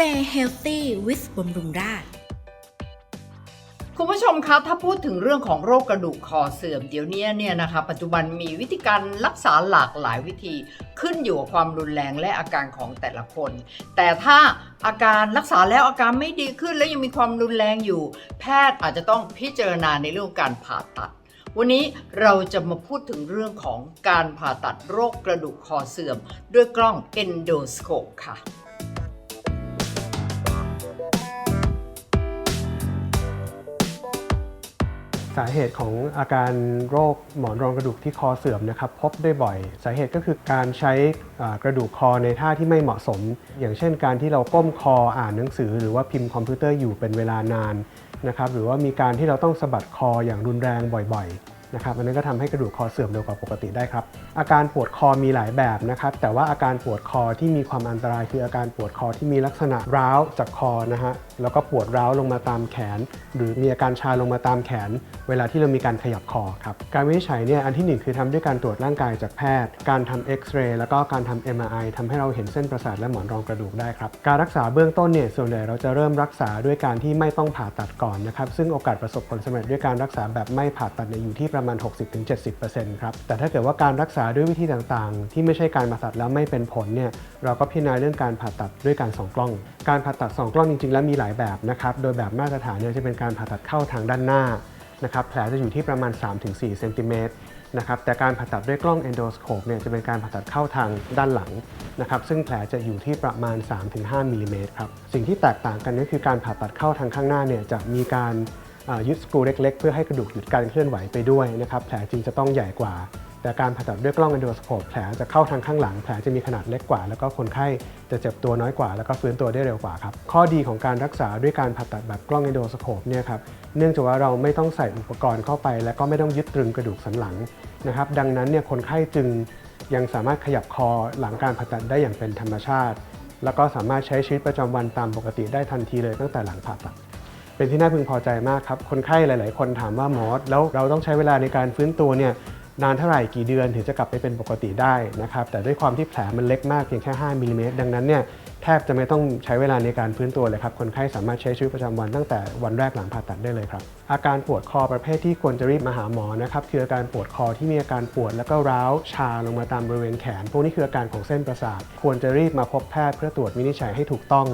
Stay healthy with บำรุงราษฎร์คุณผู้ชมคะถ้าพูดถึงเรื่องของโรคกระดูกคอเสื่อมเดี๋ยวนี้เนี่ยนะคะปัจจุบันมีวิธีการรักษาหลากหลายวิธีขึ้นอยู่กับความรุนแรงและอาการของแต่ละคน แต่ถ้าอาการรักษาแล้วอาการไม่ดีขึ้นและยังมีความรุนแรงอยู่ แพทย์อาจจะต้องพิจารณาในเรื่องการผ่าตัด วันนี้เราจะมาพูดถึงเรื่องของการผ่าตัดโรคกระดูกคอเสื่อม ด้วยกล้อง endoscope ค่ะ สาเหตุของอาการโรคหมอนรองกระดูกที่คอเสื่อมนะครับพบได้บ่อย สาเหตุก็คือการใช้กระดูกคอในท่าที่ไม่เหมาะสม อย่างเช่น การที่เราก้มคออ่านหนังสือ หรือว่าพิมพ์คอมพิวเตอร์อยู่เป็นเวลานานนะครับหรือว่ามีการที่เราต้องสะบัดคออย่างรุนแรงบ่อยๆ นะครับอันนั้นก็ทำให้กระดูกคอเสื่อมเร็วกว่าปกติได้ครับ อาการปวดคอมีหลายแบบนะครับ แต่ว่าอาการปวดคอที่มีความอันตรายคืออาการปวดคอที่มีลักษณะร้าวจากคอนะฮะ แล้วก็ปวดร้าวลงมาตามแขน หรือมีอาการชาลงมาตามแขน เวลาที่เรามีการขยับคอครับ การวินิจฉัยเนี่ยอันที่หนึ่งคือทำด้วยการตรวจร่างกายจากแพทย์ การทำเอ็กซเรย์แล้วก็การทำ MRI ทำให้เราเห็นเส้นประสาทและหมอนรองกระดูกได้ครับ การรักษาเบื้องต้นเนี่ยส่วนใหญ่เราจะเริ่มรักษาด้วยการที่ไม่ต้องผ่าตัดก่อนนะครับ ซึ่งโอกาสประสบผลสำเร็จด้วยการรักษาแบบไม่ผ่าตัดอยู่ที่ประมาณ 60-70%ครับ แต่ถ้าเกิดว่าการรักษาด้วยวิธีต่างๆ ที่ไม่ใช่การผ่าตัดแล้วไม่เป็นผลเนี่ยเราก็พิจารณาเรื่องการผ่าตัดด้วยการส่องกล้อง การผ่าตัดส่องกล้องจริงๆ แล้วมีหลายแบบนะครับ โดยแบบมาตรฐานเนี่ยจะเป็นการผ่าตัดเข้าทางด้านหน้านะครับ แผลจะอยู่ที่ประมาณ 3-4 เซนติเมตรนะครับแต่การผ่าตัดด้วยกล้อง endoscope เนี่ยจะเป็นการผ่าตัดเข้าทางด้านหลังนะครับซึ่งแผลจะอยู่ที่ประมาณ 3-5มิลลิเมตรครับสิ่งที่แตกต่างกันก็คือการผ่าตัดเข้าทางข้างหน้าเนี่ยจะมีการ ยึดสกรูเล็กๆ เพื่อให้กระดูกหยุดการเคลื่อนไหวไปด้วยนะครับแผลจริงจะต้องใหญ่กว่า แต่การผ่าตัดด้วยกล้อง endoscope แผลจะเข้าทางข้างหลังแผลจะมีขนาดเล็กกว่า แล้วก็คนไข้จะเจ็บตัวน้อยกว่า แล้วก็ฟื้นตัวได้เร็วกว่าครับข้อดีของการรักษาด้วยการผ่าตัดแบบกล้อง endoscope เนี่ยครับเนื่องจากว่าเราไม่ต้องใส่อุปกรณ์เข้าไป และก็ไม่ต้องยึดตรึงกระดูกสันหลังนะครับดังนั้นเนี่ยคนไข้จึงยังสามารถขยับคอหลังการผ่าตัดได้อย่างเป็นธรรมชาติ แล้วก็สามารถใช้ชีวิตประจำวันตามปกติได้ทันทีเลยตั้งแต่หลังผ่าตัด เป็นที่น่าพึงพอใจมากครับ คนไข้หลาย ๆ คนถามว่าหมอแล้วเราต้องใช้เวลาในการฟื้นตัวเนี่ยนานเท่าไหร่กี่เดือนถึงจะกลับไปเป็นปกติได้นะครับ แต่ด้วยความที่แผลมันเล็กมากเพียงแค่ 5มิลลิเมตรดังนั้นเนี่ยแทบจะไม่ต้องใช้เวลาในการฟื้นตัวเลยครับ คนไข้สามารถใช้ชีวิตประจำวันตั้งแต่วันแรกหลังผ่าตัดได้เลยครับ อาการปวดคอประเภทที่ควรจะรีบมาหาหมอนะครับคืออาการปวดคอที่มีอาการปวดแล้วก็ร้าวชาลงมาตามบริเวณแขน พวกนี้คืออาการของเส้นประสาท ควรจะรีบมาพบแพทย์เพื่อตรวจวินิจฉัยให้ถูกต้อง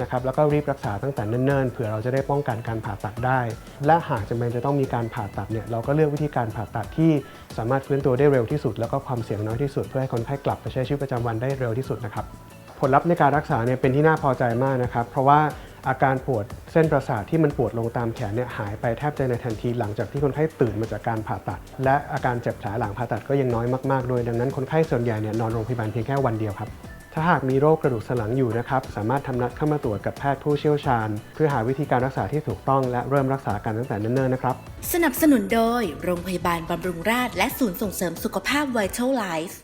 นะครับแล้วก็รีบรักษาตั้งแต่เนิ่นๆเผื่อเราจะได้ป้องกันการผ่าตัดได้ และหากจำเป็นจะต้องมีการผ่าตัดเนี่ยเราก็เลือกวิธีการผ่าตัดที่สามารถฟื้นตัวได้เร็วที่สุด แล้วก็ความเสี่ยงน้อยที่สุดเพื่อให้คนไข้กลับไปใช้ชีวิตประจำวันได้เร็วที่สุดนะครับผลลัพธ์ในการรักษาเนี่ยเป็นที่น่าพอใจมากนะครับ เพราะว่าอาการปวดเส้นประสาทที่มันปวดลงตามแขนเนี่ยหายไปแทบจะในทันทีหลังจากที่คนไข้ตื่นมาจากการผ่าตัด และอาการเจ็บแผลหลังผ่าตัดก็ยังน้อยมากๆโดยดังนั้นคนไข้ส่วนใหญ่เนี่ยนอนโรงพยาบาลเพียงแค่วันเดียวครับ ถ้าหากมีโรคกระดูกสันหลังอยู่นะครับ สามารถทำนัดเข้ามาตรวจกับแพทย์ผู้เชี่ยวชาญ เพื่อหาวิธีการรักษาที่ถูกต้องและเริ่มรักษากันตั้งแต่เนิ่นๆนะครับ สนับสนุนโดย โรงพยาบาลบำรุงราษฎร์และศูนย์ส่งเสริมสุขภาพ Vital Life